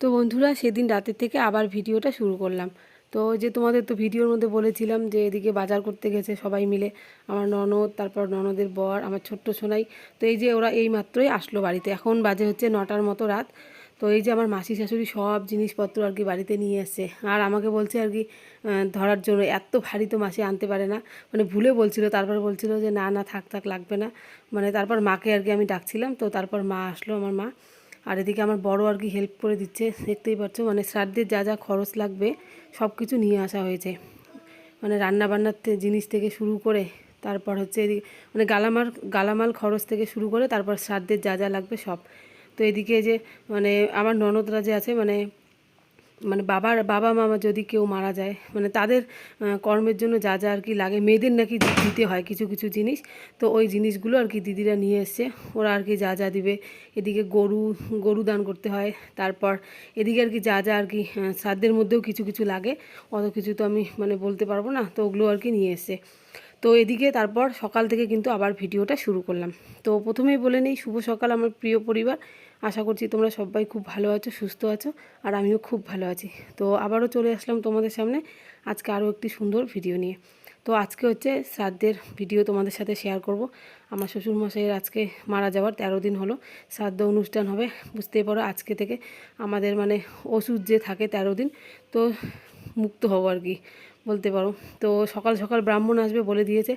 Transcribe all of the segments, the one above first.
তো বন্ধুরা সেদিন রাতের থেকে আবার ভিডিওটা শুরু করলাম। তো যে তোমাদের তো ভিডিওর মধ্যে বলেছিলাম যে এদিকে বাজার করতে গেছে সবাই মিলে। আমার ননদ, তারপর ননদের বর, আমার ছোট্ট সোনাই। তো এই যে ওরা এই মাত্রই আসলো বাড়িতে। এখন বাজে হচ্ছে নটার মতো রাত। তো এই যে আমার মাসি শাশুড়ি সব জিনিসপত্র আর কি বাড়িতে নিয়ে এসছে আর আমাকে বলছে আর কি ধরার জন্য। এত ভারী তো মাসি আনতে পারে না। মানে ভুলে বলছিল, তারপর বলছিল যে না না, থাক থাক, লাগবে না। মানে তারপর মাকে আর কি আমি ডাকছিলাম। তো তারপর মা আসলো, আমার মা। আর এদিকে আমার বড় আর কি হেল্প করে দিচ্ছে, দেখতেই পাচ্ছ। মানে শ্রাদ্ধের যা যা খরচ লাগবে সব কিছু নিয়ে আসা হয়েছে। মানে রান্নাবান্নার জিনিস থেকে শুরু করে, তারপর হচ্ছে এদিকে মানে গালামাল গালামাল খরচ থেকে শুরু করে, তারপর শ্রাদ্ধের যা যা লাগবে সব। তো এদিকে যে মানে আমার ননদরা যে আছে মানে মানে বাবার, বাবা, মামা যদি কেউ মারা যায় মানে তাদের কর্মের জন্য যা যা আর কি লাগে, মেয়েদের নাকি দিতে হয় কিছু কিছু জিনিস। তো ওই জিনিসগুলো আর কি দিদিরা নিয়ে এসছে। ওরা আর কি যা যা দিবে। এদিকে গরু গরু দান করতে হয়। তারপর এদিকে আর কি যা যা আর কি শ্রাদ্ধের মধ্যেও কিছু কিছু লাগে। অত কিছু তো আমি মানে বলতে পারব না। তো ওগুলো আর কি নিয়ে এসছে। তো এদিকে তারপর সকাল থেকে কিন্তু আবার ভিডিওটা শুরু করলাম। তো প্রথমেই বলে নিই, শুভ সকাল আমার প্রিয় পরিবার। আশা করছি তোমরা সবাই খুব ভালো আছো, সুস্থ আছো, আর আমিও খুব ভালো আছি। তো আবারও চলে আসলাম তোমাদের সামনে আজকে আরও একটি সুন্দর ভিডিও নিয়ে। তো আজকে হচ্ছে শ্রাদ্ধের ভিডিও তোমাদের সাথে শেয়ার করব। আমার শ্বশুরমশাইয়ের আজকে মারা যাওয়ার তেরো দিন হলো। শ্রাদ্ধ অনুষ্ঠান হবে, বুঝতেই পারো আজকে থেকে আমাদের মানে ওষুধ যে থাকে তেরো দিন, তো মুক্ত হব আর কি। বলতে পারো। তো সকাল সকাল ব্রাহ্মণ আসবে বলে দিয়েছে।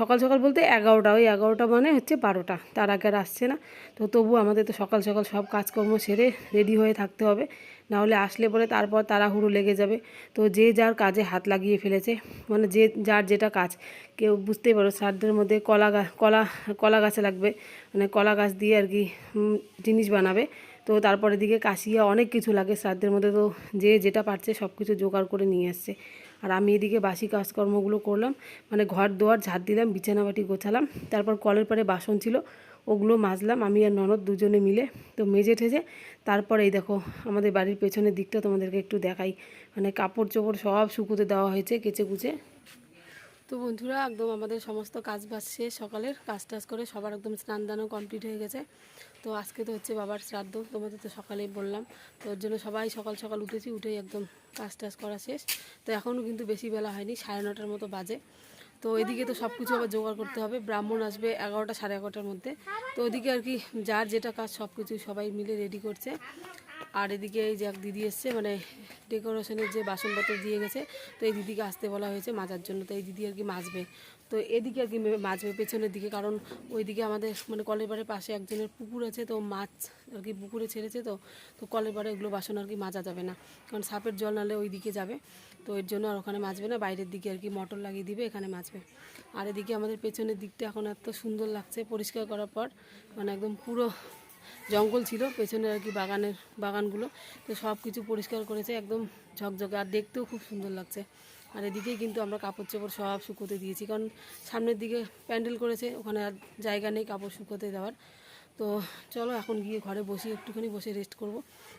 সকাল সকাল বলতে এগারোটা, ওই এগারোটা মানে হচ্ছে বারোটা। তার আগে আর আসছে না। তো তবু আমাদের তো সকাল সকাল সব কাজকর্ম সেরে রেডি হয়ে থাকতে হবে। না হলে আসলে পরে তারপর তাড়াহুড়ো লেগে যাবে। তো যে যার কাজে হাত লাগিয়ে ফেলেছে মানে যে যার যেটা কাজ, কেউ বুঝতেই পারো শ্রাদ্ধের মধ্যে কলা কলা কলা গাছে লাগবে। মানে কলা গাছ দিয়ে আর কি জিনিস বানাবে। তো তারপরে দিকে কাশিয়া অনেক কিছু লাগে, শ্রাদ্ধের মধ্যে তো যে যেটা পারছে সব কিছু জোগাড় করে নিয়ে আসছে। আর আমি এদিকে বাসি কাজকর্মগুলো করলাম মানে ঘর দোয়ার ঝাড় দিলাম, বিছানাবাটি গোছালাম, তারপর কলের পারে বাসন ছিল, ওগুলো মাজলাম, আমি আর ননদ দুজনে মিলে। তো মেজে ঠেজে তারপরে এই দেখো, আমাদের বাড়ির পেছনের দিকটা তোমাদেরকে একটু দেখাই। মানে কাপড় চোপড় সব শুকোতে দেওয়া হয়েছে কেচে কুচে তো বন্ধুরা, একদম আমাদের সমস্ত কাজ বাজ শেষ। সকালের কাজ টাজ করে সবার একদম স্নান দানও কমপ্লিট হয়ে গেছে। তো আজকে তো হচ্ছে বাবার শ্রাদ্ধ, তোমাদের তো সকালেই বললাম। তো ওর জন্য সবাই সকাল সকাল উঠেছি, উঠেই একদম কাজ টাজ করা শেষ। তো এখনও কিন্তু বেশি বেলা হয়নি, সাড়ে নটার মতো বাজে। তো এদিকে তো সব কিছু আবার জোগাড় করতে হবে। ব্রাহ্মণ আসবে এগারোটা, সাড়ে এগারোটার মধ্যে। তো ওদিকে আর কি, যার যেটা কাজ সব কিছু সবাই মিলে রেডি করছে। আর এদিকে এই যে এক দিদি এসছে মানে ডেকোরেশনের যে বাসনপত্র দিয়ে গেছে, তো এই দিদিকে আসতে বলা হয়েছে মাজার জন্য, তো এই দিদি আর কি মাজবে। তো এদিকে আর কি মে- মাজবে পেছনের দিকে, কারণ ওইদিকে আমাদের মানে কলের বাড়ির পাশে একজনের পুকুর আছে, তো মাছ আর কি পুকুরে ছেড়েছে, তো তো কলের পাড়ে এগুলো বাসন আর কি মাজা যাবে না। কারণ সাপের জল নালে ওই দিকে যাবে, তো এর জন্য আর ওখানে মাজবে না, বাইরের দিকে আর কি মটর লাগিয়ে দিবে, এখানে মাজবে। আর এদিকে আমাদের পেছনের দিকটা এখন এত সুন্দর লাগছে, পরিষ্কার করার পর মানে একদম পুরো জঙ্গল ছিল, পেছনের আর কি বাগানের, বাগানগুলো। তো সব কিছু পরিষ্কার করেছে, একদম ঝকঝকে। আর দেখতেও খুব সুন্দর লাগছে। আর এদিকেই কিন্তু আমরা কাপড় চোপড় সব শুকোতে দিয়েছি। কারণ সামনের দিকে প্যান্ডেল করেছে, ওখানে আর জায়গা নেই কাপড় শুকোতে দেওয়ার। তো চলো এখন গিয়ে ঘরে বসি, একটুখানি বসে রেস্ট করব।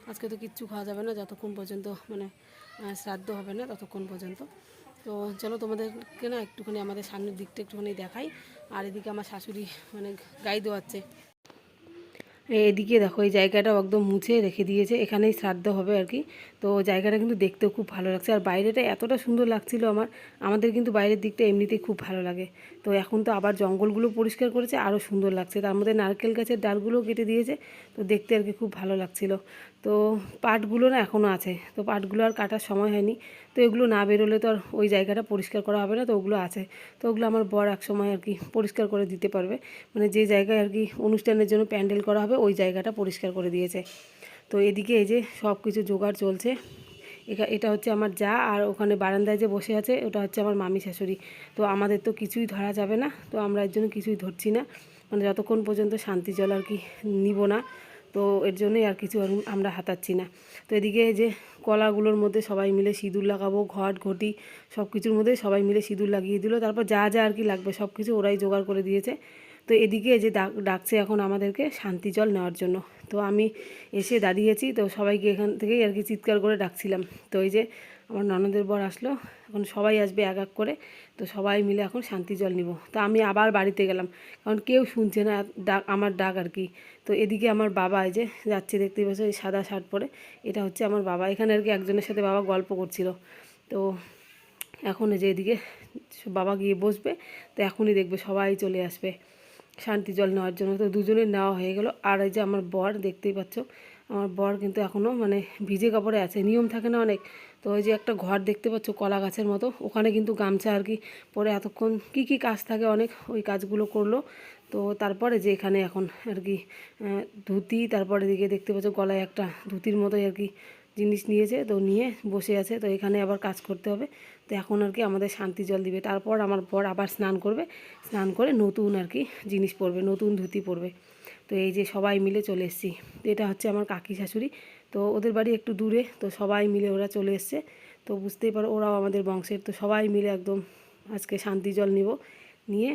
আজকে তো কিচ্ছু খাওয়া যাবে না, যতক্ষণ পর্যন্ত মানে শ্রাদ্ধ হবে না, ততক্ষণ পর্যন্ত। তো চলো তোমাদেরকে না একটুখানি আমাদের সামনের দিকটা একটুখানি দেখাই। আর এদিকে আমার শাশুড়ি মানে গাই দোয়াচ্ছে। এদিকে দেখো, এই জায়গাটাও একদম মুছে রেখে দিয়েছে। এখানেই শ্রাদ্ধ হবে আর কি। তো জায়গাটা কিন্তু দেখতেও খুব ভালো লাগছে। আর বাইরেটা এতটা সুন্দর লাগছিল আমার। আমাদের কিন্তু বাইরের দিকটা এমনিতেই খুব ভালো লাগে। তো এখন তো আবার জঙ্গলগুলো পরিষ্কার করেছে, আরও সুন্দর লাগছে। তার মধ্যে নারকেল গাছের ডালগুলোও কেটে দিয়েছে। তো দেখতে আর কি খুব ভালো লাগছিল। তো পাটগুলো না এখনও আছে। তো পাটগুলো আর কাটার সময় হয়নি। তো এগুলো না বেরোলে তো আর ওই জায়গাটা পরিষ্কার করা হবে না, তো ওগুলো আছে। তো ওগুলো আমার বর এক সময় আর কি পরিষ্কার করে দিতে পারবে। মানে যে জায়গায় আর কি অনুষ্ঠানের জন্য প্যান্ডেল করা হবে, ওই জায়গাটা পরিষ্কার করে দিয়েছে। তো এদিকে এই যে সব কিছু জোগাড় চলছে। এটা হচ্ছে আমার যা, আর ওখানে বারান্দায় যে বসে আছে, ওটা হচ্ছে আমার মামি শাশুড়ি। তো আমাদের তো কিছুই ধরা যাবে না, তো আমরা এর জন্য কিছুই ধরছি না। মানে যতক্ষণ পর্যন্ত শান্তি জল আর কি নিব না তো এর জন্যই আর কিছু আর আমরা হাতাচ্ছি না। তো এদিকে যে কলাগুলোর মধ্যে সবাই মিলে সিঁদুর লাগাবো, ঘট, ঘটি সব কিছুর মধ্যে সবাই মিলে সিঁদুর লাগিয়ে দিল। তারপর যা যা আর কি লাগবে সব কিছু ওরাই জোগাড় করে দিয়েছে। তো এদিকে যে ডাক, ডাকছে এখন আমাদেরকে শান্তি জল নেওয়ার জন্য। তো আমি এসে দাঁড়িয়েছি, তো সবাইকে এখান থেকেই আর কি চিৎকার করে ডাকছিলাম। তো এই যে আমার ননদের বর আসলো, এখন সবাই আসবে এক এক করে, তো সবাই মিলে এখন শান্তি জল নিব। তো আমি আবার বাড়িতে গেলাম, কারণ কেউ শুনছে না ডাক, আমার ডাক আর কি। তো এদিকে আমার বাবা এই যে যাচ্ছে দেখতে পাচ্ছ এই সাদা শার্ট পরে, এটা হচ্ছে আমার বাবা। এখানে আর কি একজনের সাথে বাবা গল্প করছিল। তো এখন এই যে এদিকে বাবা গিয়ে বসবে, তো এখনই দেখবে সবাই চলে আসবে। শান্তি জল নেওয়ার জন্য। তো দুজনের নেওয়া হয়ে গেল। আর এই যে আমার বর, দেখতেই পাচ্ছ, আমার বর কিন্তু এখনও মানে ভিজে কাপড়ে আছে, নিয়ম থাকে না অনেক। তো ওই যে একটা ঘর দেখতে পাচ্ছ, কলা গাছের মতো। ওখানে কিন্তু গামছা আর কি পরে এতক্ষণ কি কি কাজ থাকে অনেক, ওই কাজগুলো করল। তো তারপরে যে এখানে এখন আর কি ধুতি, তারপরে দিকে দেখতে পাচ্ছ, গলায় একটা ধুতির মতোই আর কি জিনিস নিয়েছে। তো নিয়ে বসে আছে। তো এখানে আবার কাজ করতে হবে। তো এখন আর কি আমাদের শান্তি জল দিবে। তারপর আমার পর আবার স্নান করবে। স্নান করে নতুন আর কি জিনিস পরবে, নতুন ধুতি পরবে। তো এই যে সবাই মিলে চলে এসেছি। এটা হচ্ছে আমার কাকি শাশুড়ি। তো ওদের বাড়ি একটু দূরে, তো সবাই মিলে ওরা চলে এসছে। তো বুঝতেই পারো ওরাও আমাদের বংশের। তো সবাই মিলে একদম আজকে শান্তি জল নিব, নিয়ে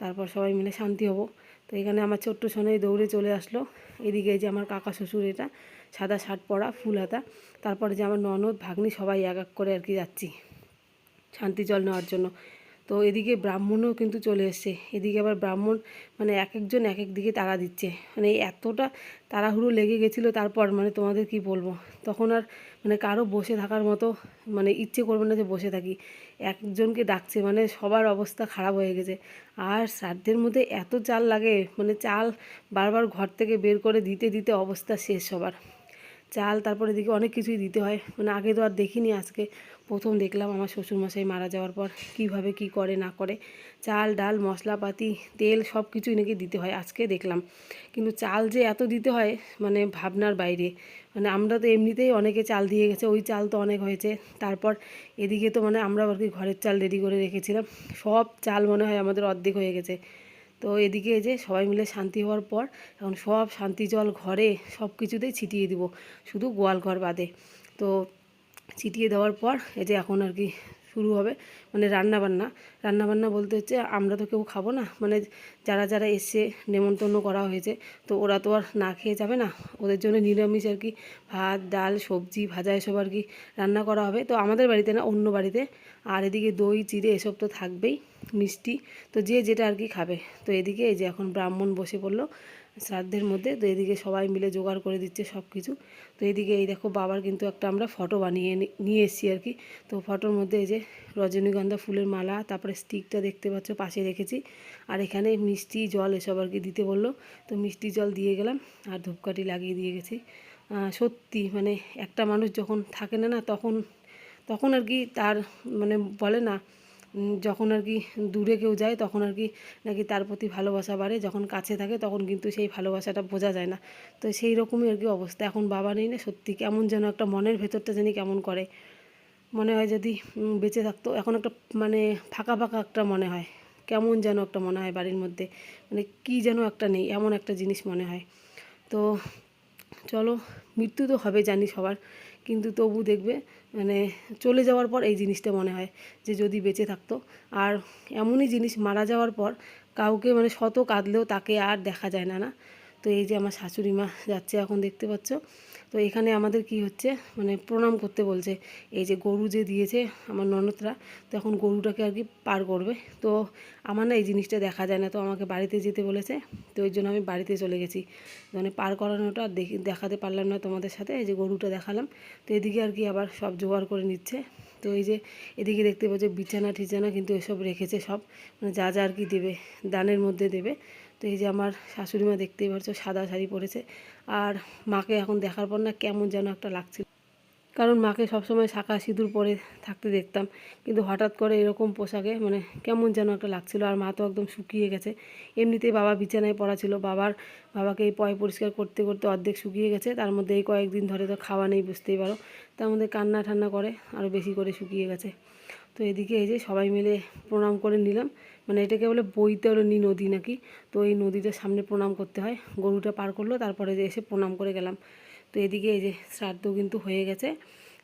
তারপর সবাই মিলে শান্তি হব। তো এখানে আমার ছোট্ট সোনাই দৌড়ে চলে আসলো। এদিকে যে আমার কাকা শ্বশুর এটা, সাদা শার্ট পরা, ফুল হাতা। তারপরে যে আমার ননদ, ভাগ্নি সবাই এক এক করে আর কি যাচ্ছি। শান্তি জল নেওয়ার জন্য। তো এদিকে ব্রাহ্মণও কিন্তু চলে এসছে। এদিকে আবার ব্রাহ্মণ মানে এক একজন এক এক দিকে তাড়া দিচ্ছে। মানে এতটা তাড়াহুড়ো লেগে গেছিল তারপর মানে তোমাদের কি বলব? তখন আর মানে কারও বসে থাকার মতো মানে ইচ্ছে করবে না যে বসে থাকি। একজনকে ডাকছে মানে সবার অবস্থা খারাপ হয়ে গেছে। আর শ্রাদ্ধের মধ্যে এত চাল লাগে মানে চাল বারবার ঘর থেকে বের করে দিতে দিতে অবস্থা শেষ সবার চাল, তারপরে দিকে অনেক কিছুই দিতে হয়। মানে আগে তো আর দেখিনি, আজকে প্রথম দেখলাম আমার শ্বশুরমশাই মারা যাওয়ার পর কীভাবে কি করে, না করে। চাল, ডাল, মশলাপাতি, তেল সব কিছুই নাকি দিতে হয়, আজকে দেখলাম। কিন্তু চাল যে এত দিতে হয় মানে ভাবনার বাইরে। মানে আমরা তো এমনিতেই অনেকে চাল দিয়ে গেছে, ওই চাল তো অনেক হয়েছে। তারপর এদিকে তো মানে আমরা আর কি ঘরের চাল রেডি করে রেখেছিলাম। সব চাল মনে হয় আমাদের অর্ধেক হয়ে গেছে। তো এদিকে যে সবাই মিলে শান্তি হওয়ার পর এখন সব শান্তি জল ঘরে সব কিছুতেই ছিটিয়ে দিব, শুধু গোয়াল ঘর বাদে। তো ছিটিয়ে দেওয়ার পর এই যে এখন আর কি শুরু হবে মানে রান্না বান্না রান্না বান্না বলতে হচ্ছে আমরা তো কেউ খাব না মানে যারা যারা এসে নেমন্তন্ন করা হয়েছে, তো ওরা তো আর না খেয়ে যাবে না। ওদের জন্য নিরামিষ আর কি ভাত, ডাল, সবজি, ভাজা এসব আর কি রান্না করা হবে। তো আমাদের বাড়িতে না, অন্য বাড়িতে। আর এদিকে দই, চিড়ে এসব তো থাকবেই। মিষ্টি। তো যে যেটা আর কি খাবে। তো এদিকে এই যে এখন ব্রাহ্মণ বসে পড়ল, শ্রাদ্ধের মধ্যে। তো এদিকে সবাই মিলে জোগাড় করে দিচ্ছে সব কিছু তো এদিকে এই দেখো বাবার কিন্তু একটা আমরা ফটো বানিয়ে নিয়ে এসেছি আর কি। তো ফটোর মধ্যে এই যে রজনীগন্ধা ফুলের মালা, তারপরে স্টিকটা দেখতে পাচ্ছ, পাশে রেখেছি। আর এখানে মিষ্টি জল এসব আর কি দিতে বলল। তো মিষ্টি জল দিয়ে গেলাম, আর ধূপকাঠি লাগিয়ে দিয়ে গেছি। সত্যি মানে একটা মানুষ যখন থাকে না না তখন তখন আর কি তার মানে বলে না যখন আর কি দূরে কেউ যায়, তখন আর কি নাকি তার প্রতি ভালোবাসা বাড়ে। যখন কাছে থাকে, তখন কিন্তু সেই ভালোবাসাটা বোঝা যায় না। তো সেই রকমই আর কি অবস্থা। এখন বাবা নেই না, সত্যি কেমন যেন একটা মনের ভেতরটা জানি কেমন করে। মনে হয় যদি বেঁচে থাকতো। এখন একটা মানে ফাঁকা ফাঁকা একটা মনে হয়। কেমন যেন একটা মনে হয় বাড়ির মধ্যে। মানে কি যেন একটা নেই, এমন একটা জিনিস মনে হয়। তো চলো, মৃত্যু তো হবে জানি সবার, কিন্তু তবু দেখবে মানে চলে যাওয়ার পর এই জিনিসটা মনে হয় যে যদি বেঁচে থাকতো। আর এমনই জিনিস মারা যাওয়ার পর কাউকে মানে শত কাঁদলেও তাকে আর দেখা যায় না না? তো এই যে আমার শাশুড়ি মা যাচ্ছে এখন দেখতে পাচ্ছ। তো এখানে আমাদের কি হচ্ছে মানে প্রণাম করতে বলছে, এই যে গরু যে দিয়েছে আমার ননদরা, তো এখন গরুটাকে আর কি পার করবে। তো আমার না এই জিনিসটা দেখা যায় না, তো আমাকে বাড়িতে যেতে বলেছে, তো ওই জন্য আমি বাড়িতে চলে গেছি। মানে পার করানোটা দেখাতে পারলাম না তোমাদের সাথে, এই যে গরুটা দেখালাম। তো এদিকে আর কি আবার সব জোগাড় করে নিচ্ছে। তো এই যে এদিকে দেখতে পাচ্ছ বিছানা ঠিছানা কিন্তু এসব রেখেছে, সব মানে যা যা আর কি দেবে, দানের মধ্যে দেবে। তো এই যে আমার শাশুড়ি মা দেখতেই পাচ্ছ সাদা শাড়ি পরেছে। আর মাকে এখন দেখার পর না কেমন যেন একটা লাগছিল। কারণ মাকে সবসময় শাঁখা সিঁদুর পরে থাকতে দেখতাম। কিন্তু হঠাৎ করে এরকম পোশাকে মানে কেমন যেন একটা লাগছিল। আর মা তো একদম শুকিয়ে গেছে। এমনিতেই বাবা বিছানায় পড়া ছিল। বাবার, বাবাকে এই পয় পরিষ্কার করতে করতে অর্ধেক শুকিয়ে গেছে। তার মধ্যে এই কয়েকদিন ধরে তো খাওয়া নেই, বুঝতেই পারো। তার মধ্যে কান্না ঠান্না করে আরও বেশি করে শুকিয়ে গেছে। তো এদিকে এই যে সবাই মিলে প্রণাম করে নিলাম। মানে এটাকে বলে বৈতরণী নদী নাকি? তো এই নদীটার সামনে প্রণাম করতে হয়। গরুটা পার করল। তারপরে এসে প্রণাম করে গেলাম। তো এদিকে এই যে শ্রাদ্ধ কিন্তু হয়ে গেছে।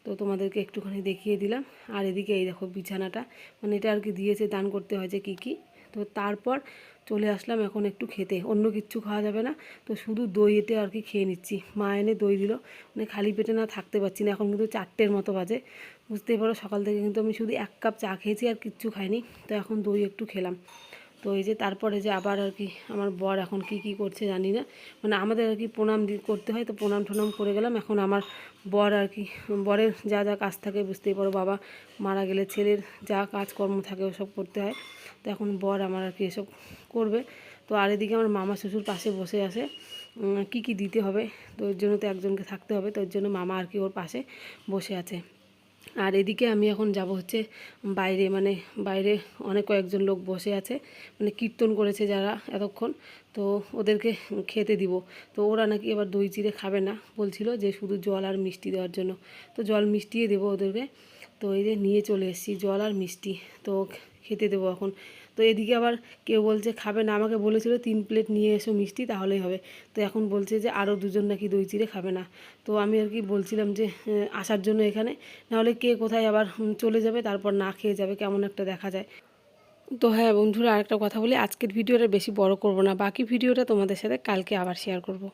তো তোমাদেরকে একটুখানি দেখিয়ে দিলাম। আর এদিকে এই দেখো বিছানাটা মানে এটা আর কি দিয়েছে, দান করতে হয় যে কী কী। তো তারপর চলে আসলাম এখন একটু খেতে, অন্য কিচ্ছু খাওয়া যাবে না। তো শুধু দইতে আর কি খেয়ে নিচ্ছি। মা এনে দই দিল মানে খালি পেটে না থাকতে পারছি না, এখন কিন্তু চারটের মতো বাজে। বুঝতেই পারো সকাল থেকে কিন্তু আমি শুধু এক কাপ চা খেয়েছি আর কিচ্ছু খাইনি। তো এখন দই একটু খেলাম। তো এই যে তারপরে যে আবার আর কি আমার বর এখন কি কি করছে জানি না। মানে আমাদের আর কি প্রণাম করতে হয়, তো প্রণাম টনাম করে গেলাম। এখন আমার বর আর কি, বরের যা যা কাজ থাকে বুঝতেই পারো, বাবা মারা গেলে ছেলের যা কাজকর্ম থাকে ওসব করতে হয়। তো এখন বর আমার আর কি এসব করবে। তো আর এদিকে আমার মামা শ্বশুর পাশে বসে আছে। কি কি দিতে হবে? তো ওর জন্য তো একজনকে থাকতে হবে, তো ওর জন্য মামা আর কি ওর পাশে বসে আছে। আর এদিকে আমি এখন যাব হচ্ছে বাইরে মানে বাইরে অনেক কয়েকজন লোক বসে আছে মানে কীর্তন করেছে যারা এতক্ষণ, তো ওদেরকে খেতে দিব। তো ওরা নাকি এবার দই চিড়ে খাবে না, বলছিল যে শুধু জল আর মিষ্টি দেওয়ার জন্য। তো জল মিষ্টিয়ে দেবো ওদেরকে। তো এই যে নিয়ে চলে এসেছি, জল আর মিষ্টি, তো খেতে দেবো এখন। তো এদিকে আবার কেউ বলছে, খাবে না। আমাকে বলেছিল, তিন প্লেট নিয়ে এসো মিষ্টি, তাহলেই হবে। তো এখন বলছে যে আরও দুজন নাকি দই চিড়ে খাবে না। তো আমি আর কি বলছিলাম যে আসার জন্য এখানে। নাহলে কে কোথায় আবার চলে যাবে, তারপর না খেয়ে যাবে, কেমন একটা দেখা যায়। তো হ্যাঁ বন্ধুরা, আরেকটা কথা বলি, আজকের ভিডিওটা বেশি বড় করব না। বাকি ভিডিওটা তোমাদের সাথে কালকে আবার শেয়ার করব।